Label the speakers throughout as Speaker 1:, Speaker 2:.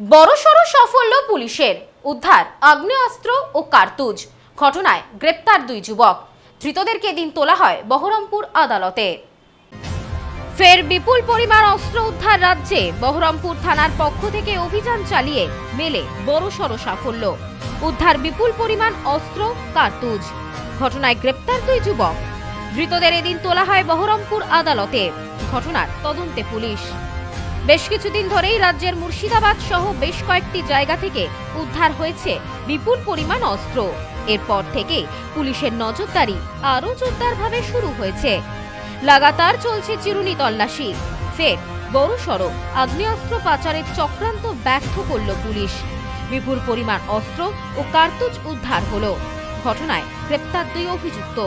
Speaker 1: বড়সড় সাফল্য পুলিশের। উদ্ধার, আগ্নেয়াস্ত্র ও কার্তুজ। ঘটনায় গ্রেপ্তার দুই যুবক। ধৃতদেরকে দিন তোলা হয় বহরমপুর আদালতে। ফের বিপুল পরিমাণ অস্ত্র উদ্ধার রাজ্যে বহরমপুর থানার পক্ষ থেকে অভিযান চালিয়ে মেলে বড়সড় সাফল্য। উদ্ধার বিপুল পরিমাণ অস্ত্র, কার্তুজ। ঘটনায় গ্রেপ্তার দুই যুবক। ধৃতদের এদিন তোলা হয় বহরমপুর আদালতে। ঘটনার তদন্তে পুলিশ। বেশ কিছুদিন ধরেই রাজ্যের মুর্শিদাবাদ সহ বেশ কয়েকটি জায়গা থেকে উদ্ধার হয়েছে বিপুল পরিমাণ অস্ত্র। এরপর থেকে পুলিশের নজরদারি আরও জোরদারভাবে শুরু হয়েছে। লাগাতার চলছে চিরুনি তল্লাশি। ফের বড় সড়ো আগ্নেয়াস্ত্র পাচারের চক্রান্ত ব্যর্থ করল পুলিশ। বিপুল পরিমাণ অস্ত্র ও কার্তুজ উদ্ধার হলো। ঘটনায় গ্রেপ্তার দুই অভিযুক্ত।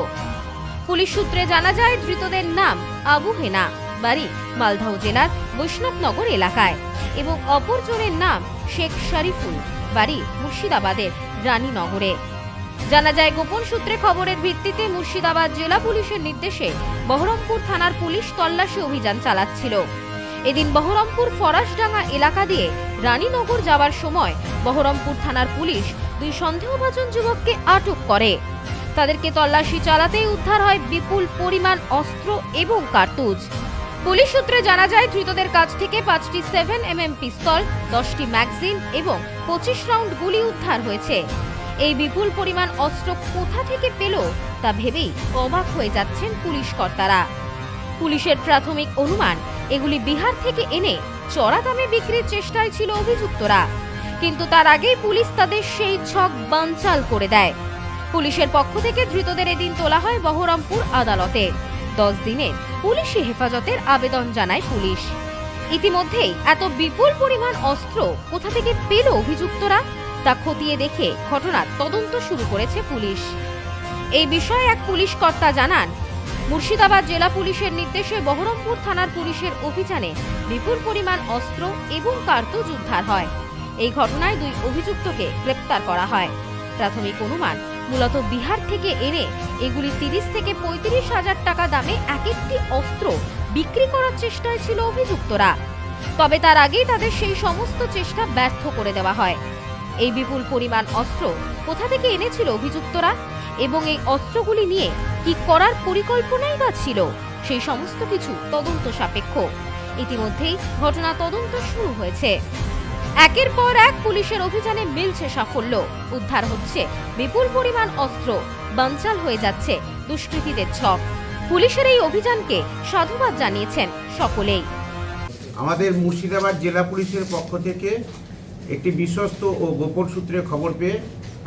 Speaker 1: পুলিশ সূত্রে জানা যায়, ধৃতদের নাম আবু হেনা, বাড়ি মালদহ জেলার বৈষ্ণবনগর এলাকায় এবং অপরজনের নাম শেখ শরীফুল, বাড়ি মুর্শিদাবাদের রানীনগরে। জানা যায়, গোপন সূত্রে খবরের ভিত্তিতে মুর্শিদাবাদ জেলা পুলিশের নির্দেশে বহরমপুর থানার পুলিশ তল্লাশি অভিযান চালাচ্ছিল। এদিন বহরমপুর ফরাসডাঙ্গা এলাকা দিয়ে রানীনগর যাওয়ার সময় বহরমপুর থানার পুলিশ দুই সন্দেহভাজন যুবককে আটক করে। তাদেরকে তল্লাশি চালাতেই উদ্ধার হয় বিপুল পরিমাণ অস্ত্র এবং কার্তুজ। পুলিশ সূত্রে জানা যায়, ধৃতদের কাছ থেকে পাঁচটি সেভেন এম এম পিস্তল দশটি ম্যাগজিন এবং পঁচিশ রাউন্ড গুলি উদ্ধার হয়েছে। এই বিপুল পরিমাণ অস্ত্র কোথা থেকে পেল তা ভেবেই অবাক হয়ে যাচ্ছেন পুলিশ কর্তারা। পুলিশের প্রাথমিক অনুমান, এগুলি বিহার থেকে এনে চড়া দামে বিক্রির চেষ্টায় ছিল অভিযুক্তরা। কিন্তু তার আগেই পুলিশ তাদের সেই ছক বানচাল করে দেয়। পুলিশের পক্ষ থেকে ধৃতদের এদিন তোলা হয় বহরমপুর আদালতে। দশ দিনের পুলিশি হেফাজতের আবেদন জানায় পুলিশ। ইতিমধ্যেই এত বিপুল পরিমাণ অস্ত্র কোথা থেকে পেল অভিযুক্তরা, তা খতিয়ে দেখে ঘটনার তদন্ত শুরু করেছে পুলিশ। এই বিষয়ে এক পুলিশ কর্তা জানান, মুর্শিদাবাদ জেলা পুলিশের নির্দেশে বহরমপুর থানার পুলিশের অভিযানে বিপুল পরিমাণ অস্ত্র এবং কার্তুজ উদ্ধার হয়। এই ঘটনায় দুই অভিযুক্তকে গ্রেপ্তার করা হয়। প্রাথমিক অনুমান মূলত বিহার থেকে এনে এগুলি তিরিশ থেকে পঁয়ত্রিশ হাজার টাকা দামে এক একটি অস্ত্র বিক্রি করার চেষ্টায় ছিল অভিযুক্তরা। তবে তার আগেই তাদের সেই সমস্ত চেষ্টা ব্যর্থ করে দেওয়া হয়। এই বিপুল পরিমাণ অস্ত্র কোথা থেকে এনেছিল অভিযুক্তরা? এবং এই অস্ত্রগুলি নিয়ে কি করার পরিকল্পনাই বা ছিল? সেই সমস্ত কিছু তদন্ত সাপেক্ষ। ইতিমধ্যেই ঘটনা তদন্ত শুরু হয়েছে। একের পর এক পুলিশের অভিযানে মিলছে সাফল্য। উদ্ধার হচ্ছে বিপুল পরিমাণ অস্ত্র। বানচাল হয়ে যাচ্ছে দুষ্কৃতীদের ছক। পুলিশের এই অভিযানকে সাধুবাদ জানিয়েছেন সকলেই।
Speaker 2: আমাদের মুর্শিদাবাদ জেলা পুলিশের পক্ষ থেকে একটি বিশ্বস্ত ও গোপন সূত্রে খবর পেয়ে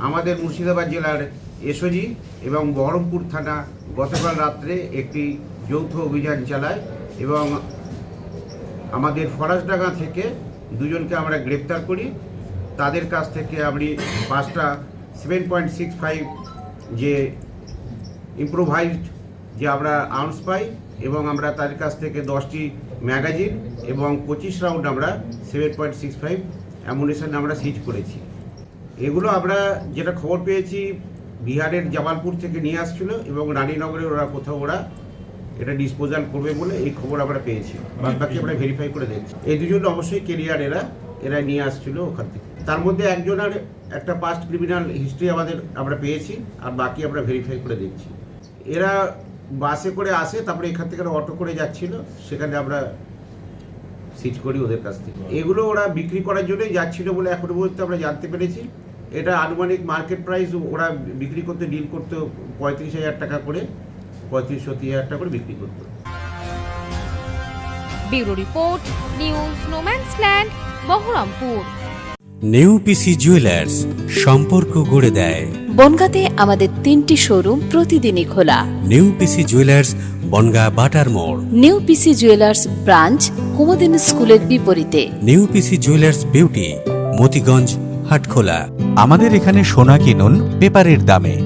Speaker 2: আমাদের মুর্শিদাবাদ জেলার এসওজি এবং বহরমপুর থানা গতকাল রাত্রে একটি যৌথ অভিযান চালায় এবং আমাদের ফরাসডাঙ্গা থেকে দুজনকে আমরা গ্রেপ্তার করি। তাদের কাছ থেকে আমি পাঁচটা সেভেন পয়েন্ট সিক্স ফাইভ যে ইম্প্রোভাইজড যে আমরা আর্মস পাই এবং আমরা তাদের কাছ থেকে দশটি ম্যাগাজিন এবং পঁচিশ রাউন্ড আমরা seven point six five ammunition আমরা সিজ করেছি। এগুলো আমরা যেটা খবর পেয়েছি, বিহারের জামালপুর থেকে নিয়ে আসছিল এবং রানীনগরে ওরা কোথাও ওরা এটা ডিসপোজাল করবে বলে এই খবর আমরা পেয়েছি। বাকি আমরা ভেরিফাই করে দেখছি। এই দুজন অবশ্যই কেরিয়ার এরা এরা নিয়ে আসছিল ওখান থেকে। তার মধ্যে একজনের একটা পাস্ট ক্রিমিনাল হিস্ট্রি আমাদের আমরা পেয়েছি, আর বাকি আমরা ভেরিফাই করে দেখছি। এরা বাসে করে আসে, তারপরে এখান থেকে অটো করে যাচ্ছিল, সেখানে আমরা সিজ করি ওদের কাছ থেকে। এগুলো ওরা বিক্রি করার জন্যই যাচ্ছিল বলে এখনও পর্যন্ত আমরা জানতে পেরেছি। এটা আনুমানিক মার্কেট প্রাইস ওরা বিক্রি করতে ডিল করতে পঁয়ত্রিশ হাজার টাকা করে। পঁয়ত্রিশ সত্তর হাজার টাকা করে বিক্রি করতো
Speaker 1: bureau report news no man's land Baharampur.
Speaker 3: New PC jewellers সম্পর্ক গড়ে দেয়।
Speaker 4: বনগাঁতে আমাদের তিনটি শোরুম প্রতিদিনই খোলা।
Speaker 3: New PC jewellers Bangaon Batar মোড়।
Speaker 4: New PC jewellers branch Kumudini স্কুলের বিপরীতে।
Speaker 3: New PC jewellers beauty Motiganj Hatkhola.
Speaker 5: আমাদের এখানে সোনা কিনুন পেপারের দামে।